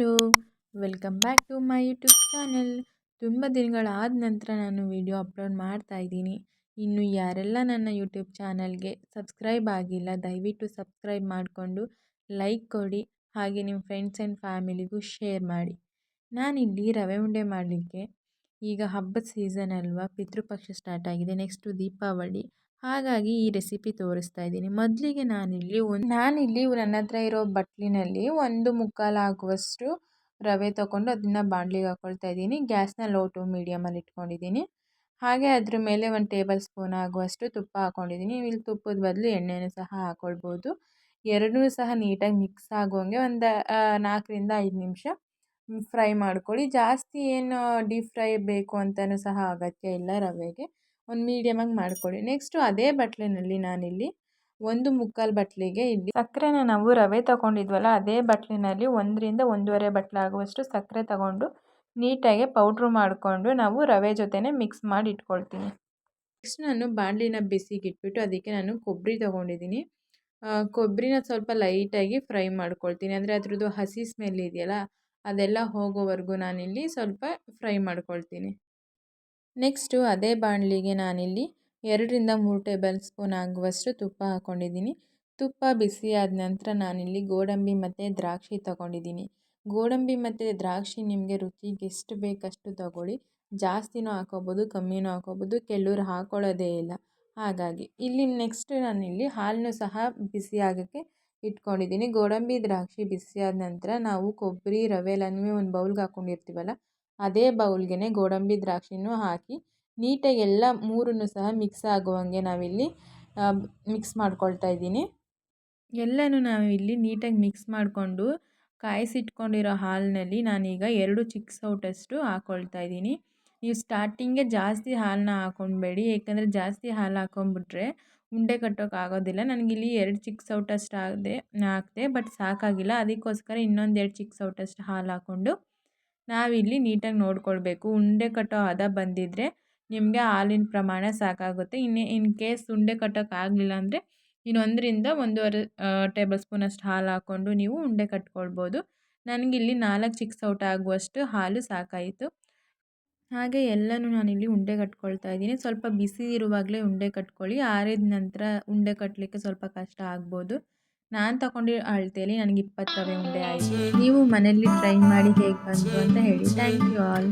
Hello, welcome back to my YouTube channel. ತುಂಬ ದಿನಗಳಾದ ನಂತರ ನಾನು ವಿಡಿಯೋ ಅಪ್ಲೋಡ್ ಮಾಡ್ತಾ ಇದ್ದೀನಿ. ಇನ್ನು ಯಾರೆಲ್ಲ ನನ್ನ ಯೂಟ್ಯೂಬ್ ಚಾನಲ್ಗೆ ಸಬ್ಸ್ಕ್ರೈಬ್ ಆಗಿಲ್ಲ, ದಯವಿಟ್ಟು ಸಬ್ಸ್ಕ್ರೈಬ್ ಮಾಡಿಕೊಂಡು ಲೈಕ್ ಕೊಡಿ, ಹಾಗೆ ನಿಮ್ಮ ಫ್ರೆಂಡ್ಸ್ ಆ್ಯಂಡ್ ಫ್ಯಾಮಿಲಿಗೂ ಶೇರ್ ಮಾಡಿ. ನಾನಿಲ್ಲಿ ರವೆ ಉಂಡೆ ಮಾಡಲಿಕ್ಕೆ ಈಗ ಹಬ್ಬದ ಸೀಸನ್ ಅಲ್ವಾ, ಪಿತೃಪಕ್ಷ ಸ್ಟಾರ್ಟ್ ಆಗಿದೆ. ನೆಕ್ಸ್ಟು ದೀಪಾವಳಿ. ಹಾಗಾಗಿ ಈ ರೆಸಿಪಿ ತೋರಿಸ್ತಾ ಇದ್ದೀನಿ. ಮೊದಲಿಗೆ ನಾನಿಲ್ಲಿ ಒಂದು ನಾನಿಲ್ಲಿ ನನ್ನ ಹತ್ರ ಇರೋ ಬಟ್ಲಿನಲ್ಲಿ ಒಂದು ಮುಕ್ಕಾಲು ಆಗುವಷ್ಟು ರವೆ ತೊಗೊಂಡು ಅದನ್ನು ಬಾಣಲಿಗೆ ಹಾಕ್ಕೊಳ್ತಾ ಇದ್ದೀನಿ. ಗ್ಯಾಸ್ನ ಲೋ ಟು ಮೀಡಿಯಮಲ್ಲಿ ಇಟ್ಕೊಂಡಿದ್ದೀನಿ. ಹಾಗೆ ಅದ್ರ ಮೇಲೆ ಒಂದು ಟೇಬಲ್ ಸ್ಪೂನ್ ಆಗುವಷ್ಟು ತುಪ್ಪ ಹಾಕ್ಕೊಂಡಿದ್ದೀನಿ ಇಲ್ಲಿ ತುಪ್ಪದ ಬದಲು ಎಣ್ಣೆನೂ ಸಹ ಹಾಕ್ಕೊಳ್ಬೋದು ಎರಡೂ ಸಹ ನೀಟಾಗಿ ಮಿಕ್ಸ್ ಆಗುವಂಗೆ ಒಂದು ನಾಲ್ಕರಿಂದ ಐದು ನಿಮಿಷ ಫ್ರೈ ಮಾಡ್ಕೊಳ್ಳಿ. ಜಾಸ್ತಿ ಏನು ಡೀಪ್ ಫ್ರೈ ಬೇಕು ಅಂತಲೂ ಸಹ ಅಗತ್ಯ ಇಲ್ಲ ರವೆಗೆ. ಒಂದು ಮೀಡಿಯಮಾಗಿ ಮಾಡ್ಕೊಳ್ಳಿ ನೆಕ್ಸ್ಟು ಅದೇ ಬಟ್ಲಿನಲ್ಲಿ ನಾನಿಲ್ಲಿ ಒಂದು ಮುಕ್ಕಾಲು ಬಟ್ಲಿಗೆ ಇಲ್ಲಿ ಸಕ್ಕರೆನ ನಾವು ರವೆ ತಗೊಂಡಿದ್ವಲ್ಲ, ಅದೇ ಬಟ್ಲಿನಲ್ಲಿ ಒಂದರಿಂದ ಒಂದೂವರೆ ಬಟ್ಲಾಗುವಷ್ಟು ಸಕ್ಕರೆ ತಗೊಂಡು ನೀಟಾಗಿ ಪೌಡ್ರು ಮಾಡಿಕೊಂಡು ನಾವು ರವೆ ಜೊತೆನೇ ಮಿಕ್ಸ್ ಮಾಡಿ ಇಟ್ಕೊಳ್ತೀನಿ. ನೆಕ್ಸ್ಟ್ ನಾನು ಬಾಣಲಿನ ಬಿಸಿಗೆ ಇಟ್ಬಿಟ್ಟು ಅದಕ್ಕೆ ನಾನು ಕೊಬ್ಬರಿ ತೊಗೊಂಡಿದ್ದೀನಿ. ಕೊಬ್ಬರಿನ ಸ್ವಲ್ಪ ಲೈಟಾಗಿ ಫ್ರೈ ಮಾಡ್ಕೊಳ್ತೀನಿ. ಅಂದರೆ ಅದ್ರದ್ದು ಹಸಿ ಸ್ಮೆಲ್ ಇದೆಯಲ್ಲ, ಅದೆಲ್ಲ ಹೋಗೋವರೆಗೂ ನಾನಿಲ್ಲಿ ಸ್ವಲ್ಪ ಫ್ರೈ ಮಾಡ್ಕೊಳ್ತೀನಿ. ನೆಕ್ಸ್ಟು ಅದೇ ಬಾಣಲಿಗೆ ನಾನಿಲ್ಲಿ ಎರಡರಿಂದ ಮೂರು ಟೇಬಲ್ ಸ್ಪೂನ್ ಆಗುವಷ್ಟು ತುಪ್ಪ ಹಾಕ್ಕೊಂಡಿದ್ದೀನಿ ತುಪ್ಪ ಬಿಸಿ ಆದ ನಂತರ ನಾನಿಲ್ಲಿ ಗೋಡಂಬಿ ಮತ್ತು ದ್ರಾಕ್ಷಿ ತಗೊಂಡಿದ್ದೀನಿ. ಗೋಡಂಬಿ ಮತ್ತು ದ್ರಾಕ್ಷಿ ನಿಮಗೆ ರುಚಿಗೆ ಎಷ್ಟು ಬೇಕಷ್ಟು ತಗೊಳ್ಳಿ. ಜಾಸ್ತಿನೂ ಹಾಕೋಬೋದು, ಕಮ್ಮಿನೂ ಹಾಕೋಬೋದು, ಕೆಲವ್ರು ಹಾಕೊಳ್ಳೋದೇ ಇಲ್ಲ. ಹಾಗಾಗಿ ಇಲ್ಲಿ ನೆಕ್ಸ್ಟ್ ನಾನಿಲ್ಲಿ ಹಾಲನ್ನು ಸಹ ಬಿಸಿ ಆಗೋಕ್ಕೆ ಇಟ್ಕೊಂಡಿದ್ದೀನಿ. ಗೋಡಂಬಿ, ದ್ರಾಕ್ಷಿ ಬಿಸಿಯಾದ ನಂತರ ನಾವು ಕೊಬ್ಬರಿ, ರವೆ ಎಲ್ಲನೂ ಒಂದು ಬೌಲ್ಗೆ ಹಾಕ್ಕೊಂಡಿರ್ತೀವಲ್ಲ ಅದೇ ಬೌಲ್ಗೆ ಗೋಡಂಬಿ ದ್ರಾಕ್ಷಿನೂ ಹಾಕಿ ನೀಟಾಗಿ ಎಲ್ಲ ಮೂರನ್ನು ಸಹ ಮಿಕ್ಸ್ ಆಗುವಂಗೆ ನಾವಿಲ್ಲಿ ಮಿಕ್ಸ್ ಮಾಡ್ಕೊಳ್ತಾ ಇದ್ದೀನಿ. ಎಲ್ಲನೂ ನಾವಿಲ್ಲಿ ನೀಟಾಗಿ ಮಿಕ್ಸ್ ಮಾಡಿಕೊಂಡು ಕಾಯಿಸಿಟ್ಕೊಂಡಿರೋ ಹಾಲಿನಲ್ಲಿ ನಾನೀಗ ಎರಡು ಚಿಕ್ಕ ಸೌಟಷ್ಟು ಹಾಕ್ಕೊಳ್ತಾ ಇದ್ದೀನಿ. ನೀವು ಸ್ಟಾರ್ಟಿಂಗೇ ಜಾಸ್ತಿ ಹಾಲನ್ನ ಹಾಕ್ಕೊಳ್ಬೇಡಿ ಏಕೆಂದರೆ ಜಾಸ್ತಿ ಹಾಲು ಹಾಕೊಂಡ್ಬಿಟ್ರೆ ಉಂಡೆ ಕಟ್ಟೋಕೆ ಆಗೋದಿಲ್ಲ. ನನಗಿಲ್ಲಿ ಎರಡು ಚಿಕ್ಕ ಸೌಟಷ್ಟು ಆಗದೆ ಹಾಕಿದೆ ಬಟ್ ಸಾಕಾಗಿಲ್ಲ. ಅದಕ್ಕೋಸ್ಕರ ಇನ್ನೊಂದು ಎರಡು ಚಿಕ್ಕ ಸೌಟಷ್ಟು ಹಾಲು ಹಾಕ್ಕೊಂಡು ನಾವಿಲ್ಲಿ ನೀಟಾಗಿ ನೋಡ್ಕೊಳ್ಬೇಕು. ಉಂಡೆ ಕಟ್ಟೋ ಹದ ಬಂದಿದ್ದರೆ ನಿಮಗೆ ಹಾಲಿನ ಪ್ರಮಾಣ ಸಾಕಾಗುತ್ತೆ. ಇನ್ನೇ, ಇನ್ ಕೇಸ್ ಉಂಡೆ ಕಟ್ಟೋಕ್ಕಾಗಲಿಲ್ಲ ಅಂದರೆ ಇನ್ನೊಂದರಿಂದ ಒಂದೂವರೆ ಟೇಬಲ್ ಸ್ಪೂನಷ್ಟು ಹಾಲು ಹಾಕ್ಕೊಂಡು ನೀವು ಉಂಡೆ ಕಟ್ಕೊಳ್ಬೋದು. ನನಗಿಲ್ಲಿ ನಾಲ್ಕು ಚಿಕ್ಸ್ ಔಟ್ ಆಗುವಷ್ಟು ಹಾಲು ಸಾಕಾಯಿತು. ಹಾಗೆ ಎಲ್ಲನೂ ನಾನಿಲ್ಲಿ ಉಂಡೆ ಕಟ್ಕೊಳ್ತಾ ಇದ್ದೀನಿ. ಸ್ವಲ್ಪ ಬಿಸಿ ಇರುವಾಗಲೇ ಉಂಡೆ ಕಟ್ಕೊಳ್ಳಿ. ಆರಿದ ನಂತರ ಉಂಡೆ ಕಟ್ಟಲಿಕ್ಕೆ ಸ್ವಲ್ಪ ಕಷ್ಟ ಆಗ್ಬೋದು. ನಾನು ತಗೊಂಡಿರೋ ಅಳತೆಯಲ್ಲಿ ನನಗೆ ಇಪ್ಪತ್ತು ರವೆ ಉಂಡೆ ಆಯಿತು. ನೀವು ಮನೆಯಲ್ಲಿ ಟ್ರೈ ಮಾಡಿ ಹೇಗೆ ಬಂತು ಅಂತ ಹೇಳಿ. Thank you all